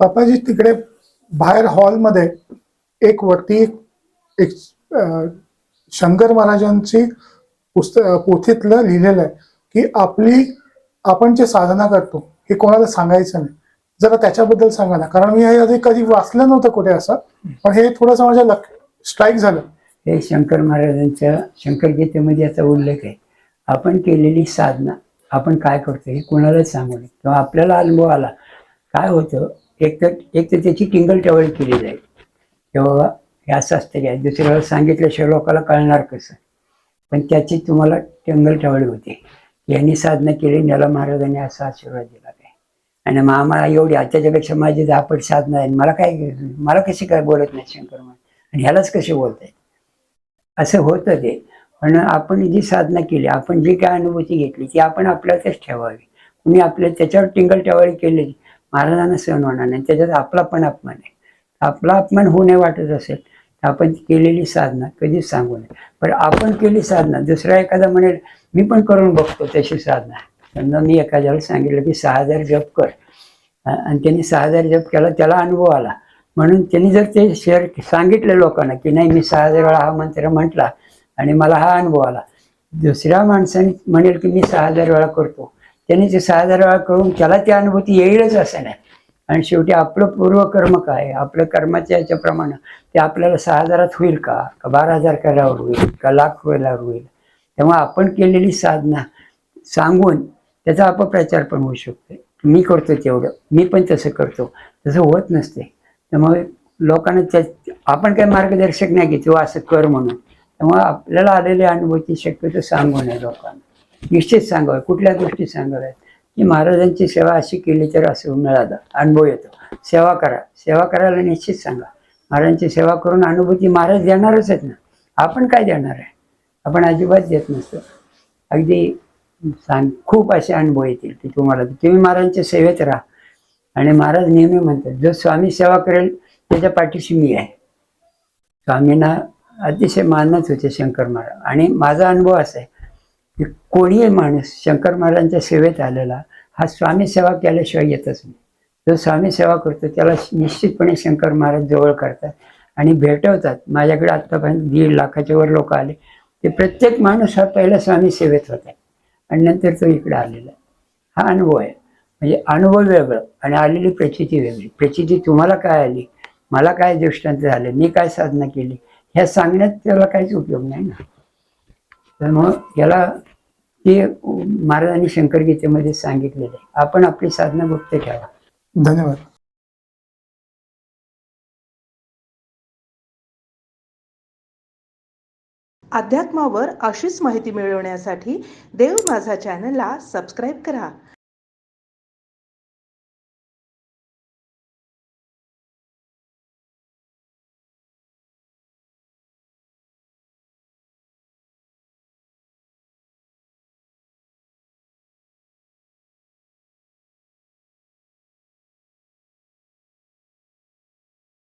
बापाजी तिकडे बाहेर हॉलमध्ये एक वरती एक- शंकर महाराजांची पुस्तक पोथीतलं लिहिलेलं आहे की आपली आपण जे साधना करतो हे कोणाला सांगायचं नाही. जरा त्याच्याबद्दल सांगा ना. कारण मी हे आधी कधी वाचलं नव्हतं कुठे असं पण हे थोडंसं माझ्या लक स्ट्राईक झालं. हे शंकर महाराजांच्या शंकरगीतेमध्ये याचा उल्लेख आहे. आपण केलेली साधना आपण काय करतो हे कोणालाच सांगू नये. किंवा आपल्याला अनुभव आला काय होतं एक तर एक तर त्याची टिंगल टवळी केली जाईल. तेव्हा हे असं असतं काय दुसऱ्याला सांगितल्याशिवाय लोकांना कळणार कसं? पण त्याची तुम्हाला टिंगल टवळी होते. यांनी साधना केली याला महाराजांनी असा आशीर्वाद दिला काय? आणि मामा एवढी आताच्यापेक्षा माझी धापट साधना आहे मला काय मला कशी काय बोलत नाही शंकर आणि ह्यालाच कसे बोलताय असं होतं ते. पण आपण जी साधना केली आपण जी काय अनुभूती घेतली ती आपण आपल्यातच ठेवावी. कुणी आपल्या त्याच्यावर टिंगल टवाळी केली महाराजांना सहन होणार नाही. त्याच्यात आपला पण अपमान आहे. आपला अपमान होऊ नये वाटत असेल तर आपण केलेली साधना कधीच सांगू नये. पण आपण केली साधना दुसरा एखादा म्हणेल मी पण करून बघतो तशी साधना. समजा मी एखाद्याला सांगितलं की सहा हजार जप कर. आणि त्यांनी सहा हजार जप केला त्याला अनुभव आला. म्हणून त्यांनी जर ते शेअर सांगितलं लोकांना की नाही मी सहा हजार वेळा हा मंत्र म्हटला आणि मला हा अनुभव आला. दुसऱ्या माणसाने म्हणेल की मी सहा हजार वेळा करतो. त्यांनी ते सहा हजार वेळा करून त्याला ती अनुभूती येईलच असं नाही. आणि शेवटी आपलं पूर्वकर्म काय आहे? आपलं कर्माच्या याच्याप्रमाणे ते आपल्याला सहा हजारात होईल का? का बारा हजार करावर होईल? का लाख व्हायला होईल? तेव्हा आपण केलेली साधना सांगून त्याचा अपप्रचार पण होऊ शकतो. मी करतो तेवढं. मी पण तसं करतो. तसं होत नसते. त्यामुळे लोकांना त्या आपण काही मार्गदर्शक नाही घेतो असं कर म्हणून. त्यामुळे आपल्याला आलेल्या अनुभूती शक्यतो सांगू नये लोकांना. निश्चित सांगावं कुठल्या गोष्टी सांगाव्यात? की महाराजांची सेवा अशी केली तर असं मिळालं अनुभव येतो. सेवा करा सेवा करायला निश्चित सांगा. महाराजांची सेवा करून अनुभूती महाराज देणारच आहेत ना. आपण काय देणार आहे? आपण अजिबात देत नसतो. अगदी सांग खूप असे अनुभव येतील की तुम्हाला. तुम्ही महाराजांच्या सेवेत राहा. आणि महाराज नेहमी म्हणतात जो स्वामी सेवा करेल त्याच्या पाठीशी मी आहे. स्वामींना अतिशय मानत होते शंकर महाराज. आणि माझा अनुभव असा आहे की कोणीही माणूस शंकर महाराजांच्या सेवेत आलेला हा स्वामी सेवा केल्याशिवाय येतच नाही. जो स्वामी सेवा करतो त्याला निश्चितपणे शंकर महाराज जवळ करतात आणि भेटवतात. माझ्याकडे आत्तापर्यंत दीड लाखाच्या वर लोक आले. ते प्रत्येक माणूस हा पहिला स्वामी सेवेत होता आणि नंतर तो इकडे आलेला आहे. हा अनुभव आहे. म्हणजे अनुभव वेगळं आणि आलेली प्रचिती वेगळी. प्रचिती तुम्हाला काय आली? मला काय दृष्टांत झाले? मी काय साधना केली? ह्या सांगण्यात त्याला काहीच उपयोग नाही ना. तर मग याला ते महाराजांनी शंकरगीतेमध्ये सांगितलेलं आहे. आपण आपली साधना गुप्त ठेवा. धन्यवाद. अध्यात्मावर अशीच माहिती मिळवण्यासाठी देव माझा चॅनलला सबस्क्राईब करा.